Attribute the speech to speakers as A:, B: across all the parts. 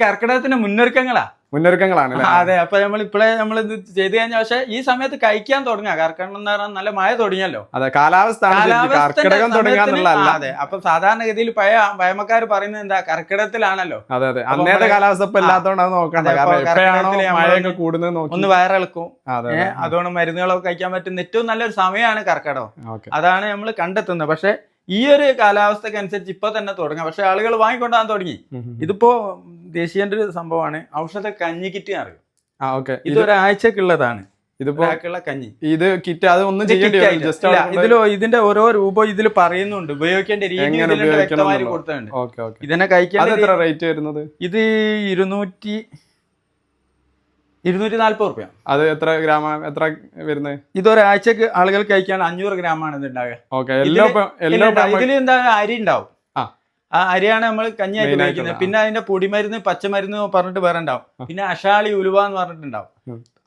A: കർക്കിടകത്തിന്റെ മുന്നൊരുക്കങ്ങളാ.
B: മുന്നൊരുക്കങ്ങളാണ്
A: അതെ. അപ്പൊ നമ്മൾ ഇപ്പോഴേ നമ്മൾ ഇത് ചെയ്തു കഴിഞ്ഞ പക്ഷെ ഈ സമയത്ത് കഴിക്കാൻ തുടങ്ങുക കർക്കിടകം എന്ന് പറഞ്ഞാൽ നല്ല മഴ തുടങ്ങിയല്ലോ
B: അതെ കാലാവസ്ഥ കർക്കിടകം തുടങ്ങാന്നുള്ള
A: സമയത്തിന്
B: അല്ല
A: ആ, അതെ. അപ്പൊ സാധാരണഗതിയിൽ പഴയ പഴമക്കാർ പറയുന്നത് എന്താ? കർക്കിടകത്തിലാണല്ലോ.
B: അതെ അതെ.
A: അന്നേരത്തെ
B: അന്നേത്തെ കാലാവസ്ഥ ഇപ്പൊ ഇല്ലാത്തതുകൊണ്ട് അത് നോക്കണ്ട മഴയൊക്കെ കൂടുന്നത് നോക്കി.
A: ഒന്ന് വയറിളക്കും.
B: അതെ
A: അതുകൊണ്ട് മരുന്നുകളൊക്കെ കഴിക്കാൻ പറ്റുന്ന ഏറ്റവും നല്ലൊരു സമയമാണ് കർക്കിടകം.
B: ഓക്കെ.
A: അതാണ് നമ്മൾ കണ്ടെത്തുന്നത്. പക്ഷെ ഈ ഒരു കാലാവസ്ഥക്ക് അനുസരിച്ച് ഇപ്പൊ തന്നെ തുടങ്ങാം. പക്ഷെ ആളുകൾ വാങ്ങിക്കൊണ്ടാൻ തുടങ്ങി. ഇതിപ്പോ ദേശീയന്റെ ഒരു സംഭവമാണ്. ഔഷധ കഞ്ഞി കിറ്റ് അറിയും
B: ആ ഓക്കെ.
A: ഇത് ഒരാഴ്ചക്കുള്ളതാണ്
B: ഇതിപ്പോ
A: കഞ്ഞി.
B: ഇത് കിറ്റ് അത് ഒന്നും
A: ഇതിലോ ഇതിന്റെ ഓരോ രൂപം ഇതിൽ പറയുന്നുണ്ട്. ഉപയോഗിക്കേണ്ട രീതി. കൊടുത്തിട്ടുണ്ട്. ഇതിനെ കഴിക്കാൻ
B: എത്ര റേറ്റ് വരുന്നത്?
A: ഇത് ഇരുന്നൂറ്റി ഇരുന്നൂറ്റി നാല്പത് റുപ്യ.
B: അത് എത്ര ഗ്രാം എത്ര വരുന്നത്?
A: ഇതൊരാഴ്ചക്ക് ആളുകൾ കഴിക്കാൻ അഞ്ഞൂറ് ഗ്രാമാണ് ഇത് ഉണ്ടാകുക
B: ഓക്കെ എല്ലോ എല്ലോ
A: ഇതിൽ എന്താ അരി ഉണ്ടാവും.
B: ആ.
A: അരിയാണ് നമ്മൾ കഞ്ഞിയായിട്ട് ഉപയോഗിക്കുന്നത്. പിന്നെ അതിന്റെ പൊടിമരുന്ന് പച്ചമരുന്ന് പറഞ്ഞിട്ട് വേറെ ഉണ്ടാവും പിന്നെ അഷാളി ഉലുവ എന്ന് പറഞ്ഞിട്ടുണ്ടാവും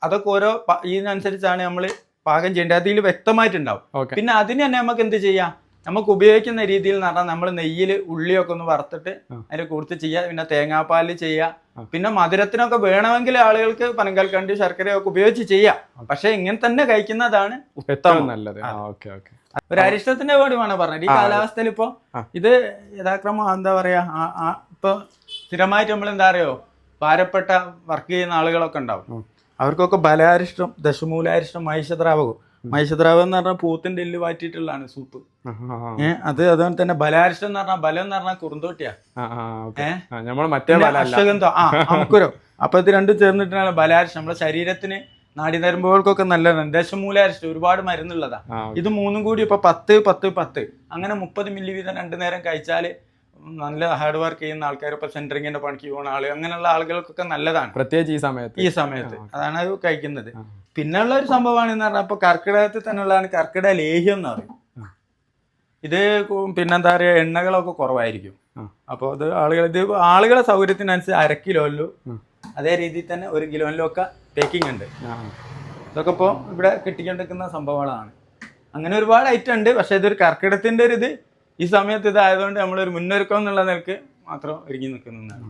A: അതൊക്കെ ഓരോ ഇതിനനുസരിച്ചാണ് നമ്മൾ പാകം ചെയ്യേണ്ടത്. അതിൽ വ്യക്തമായിട്ടുണ്ടാവും. പിന്നെ അതിന് തന്നെ നമുക്ക് എന്ത് ചെയ്യാം? നമുക്ക് ഉപയോഗിക്കുന്ന രീതിയിൽ എന്ന് പറഞ്ഞാൽ നമ്മൾ നെയ്യിൽ ഉള്ളിയൊക്കെ ഒന്ന് വറുത്തിട്ട്
B: അതിനെ
A: അതിൽ കൊടുത്ത് ചെയ്യുക പിന്നെ തേങ്ങാപ്പാൽ ചെയ്യുക പിന്നെ മധുരത്തിനൊക്കെ വേണമെങ്കിൽ ആളുകൾക്ക് പനങ്കൽക്കണ്ടി ശർക്കരയൊക്കെ ഉപയോഗിച്ച് ചെയ്യാം. പക്ഷെ ഇങ്ങനെ തന്നെ കഴിക്കുന്നതാണ്
B: ഏറ്റവും നല്ലത്. Okay okay.
A: ഒരു അരിഷ്ടത്തിന്റെ വേണം പറഞ്ഞത്? ഈ കാലാവസ്ഥയിൽ ഇപ്പൊ ഇത് യഥാക്രമം എന്താ പറയാ? ഇപ്പൊ സ്ഥിരമായിട്ട് നമ്മൾ എന്താ അറിയോ? ഭാരപ്പെട്ട വർക്ക് ചെയ്യുന്ന ആളുകളൊക്കെ ഉണ്ടാവും. അവർക്കൊക്കെ ബലാരിഷ്ടം ദശമൂലാരിഷ്ടം മഹിഷദ്രാവകം. മഹിഷദ്രാവകം എന്ന് പറഞ്ഞാൽ പൂത്തിന്റെ എല്ല് വാറ്റിയിട്ടുള്ളതാണ് സൂപ്പ്. ഏഹ് അത് അതുപോലെ തന്നെ ബലാരിഷ്ടം എന്ന് പറഞ്ഞാൽ ബലം എന്ന് പറഞ്ഞാൽ കുറുന്തോട്ടിയാ.
B: ഏഹ്
A: അശ്വഗന്ധം. ആ അപ്പൊ ഇത് രണ്ടും ചേർന്നിട്ടാണ് ബലാരിഷ്ടം. നമ്മുടെ ശരീരത്തിന് നാടിനരമ്പുകൾക്കൊക്കെ നല്ലതാണ്. ദശമൂലാരിഷ്ടം ഒരുപാട് മരുന്നുള്ളതാ. ഇത് മൂന്നും കൂടി ഇപ്പൊ പത്ത് പത്ത് പത്ത്. അങ്ങനെ മുപ്പത് മില്ലി വീതം രണ്ടു നേരം കഴിച്ചാൽ നല്ല ഹാർഡ് വർക്ക് ചെയ്യുന്ന ആൾക്കാർ ഇപ്പൊ സെന്ററിങ്ങിന്റെ പണിക്ക് പോകുന്ന ആൾ അങ്ങനെയുള്ള ആളുകൾക്കൊക്കെ നല്ലതാണ്.
B: പ്രത്യേകിച്ച് ഈ സമയത്ത്.
A: ഈ സമയത്ത്. അതാണ് അത് കഴിക്കുന്നത്. പിന്നെയുള്ള ഒരു സംഭവമാണ് എന്ന് പറഞ്ഞാൽ ഇപ്പൊ കർക്കിടകത്തിൽ തന്നെയുള്ളതാണ് കർക്കിടക ലേഹ്യം എന്ന് പറയും. ഇത് പിന്നെന്താ പറയുക എണ്ണകളൊക്കെ കുറവായിരിക്കും.
B: അപ്പൊ
A: അപ്പോൾ അത് ആളുകൾ ഇത് ആളുകളെ സൗകര്യത്തിനനുസരിച്ച് അര കിലോയിലും. അതേ രീതിയിൽ തന്നെ ഒരു കിലോയിലും പേക്കിംഗ് ഉണ്ട്. ഇതൊക്കെ ഇപ്പോൾ ഇവിടെ കിട്ടിക്കൊണ്ടിരിക്കുന്ന സംഭവങ്ങളാണ്. അങ്ങനെ ഒരുപാട് ഐറ്റം ഉണ്ട്. പക്ഷേ ഇതൊരു കർക്കിടത്തിന്റെ ഒരു ഇത് ഈ സമയത്ത് ഇതായതുകൊണ്ട് നമ്മളൊരു മുന്നൊരുക്കം എന്നുള്ള നിലയ്ക്ക് മാത്രം ഒരുങ്ങി നിൽക്കുന്നതാണ്.